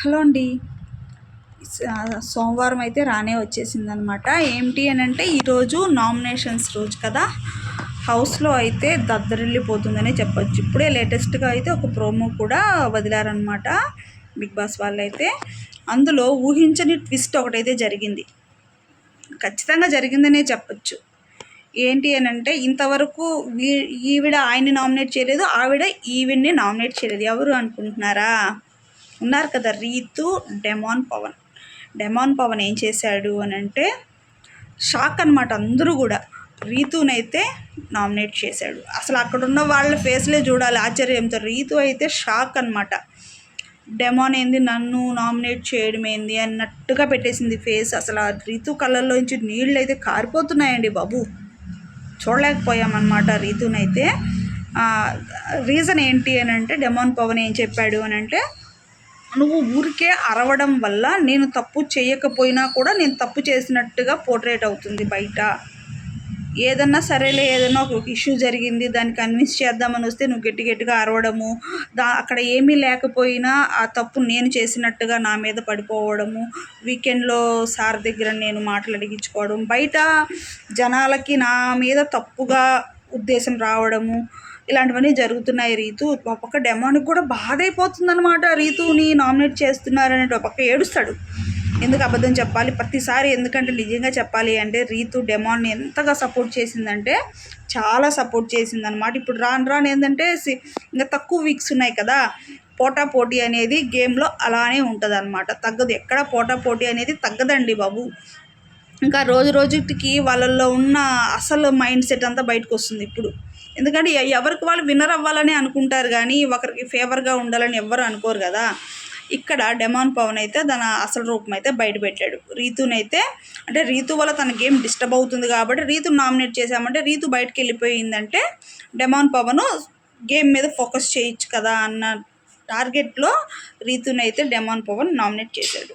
Hello అండి. సోమవారం అయితే రానే వచ్చేసింది అనమాట ఏమిటి అని అంటే ఈరోజు నామినేషన్స్ రోజు కదా. హౌస్లో అయితే దద్దరిల్లిపోతుందనే చెప్పొచ్చు. ఇప్పుడే లేటెస్ట్గా అయితే ఒక ప్రోమో కూడా వదిలారనమాట బిగ్ బాస్ వాళ్ళు అయితే అందులో ఊహించని ట్విస్ట్ ఒకటైతే జరిగింది. ఖచ్చితంగా జరిగిందనే చెప్పచ్చు. ఏంటి అని అంటే ఇంతవరకు వీ ఈవిడ ఆయన్ని నామినేట్ చేయలేదు ఆవిడ ఈవిడ్ని నామినేట్ చేయలేదు. ఎవరు అనుకుంటున్నారా? ఉన్నారు కదా రీతు డెమాన్ పవన్. డెమాన్ పవన్ ఏం చేశాడు అని అంటే షాక్ అనమాట అందరూ కూడా. రీతునైతే నామినేట్ చేశాడు. అసలు అక్కడ ఉన్న వాళ్ళ ఫేస్లే చూడాలి ఆశ్చర్యంతో. రీతు అయితే షాక్ అనమాట డెమాన్ ఏంది నన్ను నామినేట్ చేయడం ఏంది అన్నట్టుగా పెట్టేసింది ఫేస్. అసలు ఆ రీతు కళ్ళల్లోంచి నీళ్ళు అయితే కారిపోతున్నాయండి బాబు. చూడలేకపోయామన్నమాట రీతునైతే. రీజన్ ఏంటి అని అంటే డెమాన్ పవన్ ఏం చెప్పాడు అని అంటే నువ్వు ఊరికే అరవడం వల్ల నేను తప్పు చేయకపోయినా కూడా నేను తప్పు చేసినట్టుగా పోర్ట్రేట్ అవుతుంది బయట. ఏదన్నా సరేలే ఏదన్నా ఒక ఇష్యూ జరిగింది దాన్ని కన్విన్స్ చేద్దామని వస్తే నువ్వు గట్టి గట్టిగా అరవడము దా అక్కడ ఏమీ లేకపోయినా ఆ తప్పు నేను చేసినట్టుగా నా మీద పడిపోవడము వీకెండ్లో సార్ దగ్గర నేను మాటలు అడిగించుకోవడం బయట జనాలకి నా మీద తప్పుగా ఉద్దేశం రావడము ఇలాంటివన్నీ జరుగుతున్నాయి రీతు. ఒక పక్క డెమానికి కూడా బాధ అయిపోతుంది అనమాట రీతుని నామినేట్ చేస్తున్నారని ఒక పక్క ఏడుస్తాడు. ఎందుకు అబద్ధం చెప్పాలి? ప్రతిసారి ఎందుకంటే నిజంగా చెప్పాలి అంటే రీతు డెమాన్ని ఎంతగా సపోర్ట్ చేసిందంటే చాలా సపోర్ట్ చేసిందనమాట ఇప్పుడు రాను రాను ఏంటంటే సి- ఇంకా తక్కువ వీక్స్ ఉన్నాయి కదా పోటా పోటీ అనేది గేమ్లో అలానే ఉంటుంది అనమాట తగ్గదు. ఎక్కడ పోటా పోటీ అనేది తగ్గదండి బాబు. ఇంకా రోజు రోజుకి వాళ్ళల్లో ఉన్న అసలు మైండ్ సెట్ అంతా బయటకు వస్తుంది ఇప్పుడు. ఎందుకంటే ఎవరికి వాళ్ళు విన్నర్ అవ్వాలని అనుకుంటారు కానీ ఒకరికి ఫేవర్గా ఉండాలని ఎవ్వరు అనుకోరు కదా. ఇక్కడ డెమాన్ పవన్ అయితే తన అసలు రూపం అయితే బయట పెట్టాడు. రీతునైతే అంటే రీతు వల్ల తన గేమ్ డిస్టర్బ్ అవుతుంది కాబట్టి రీతు నామినేట్ చేశామంటే రీతు బయటకు వెళ్ళిపోయిందంటే డెమాన్ పవన్ గేమ్ మీద ఫోకస్ చేయొచ్చు కదా అన్న టార్గెట్లో రీతునైతే డెమాన్ పవన్ నామినేట్ చేశాడు.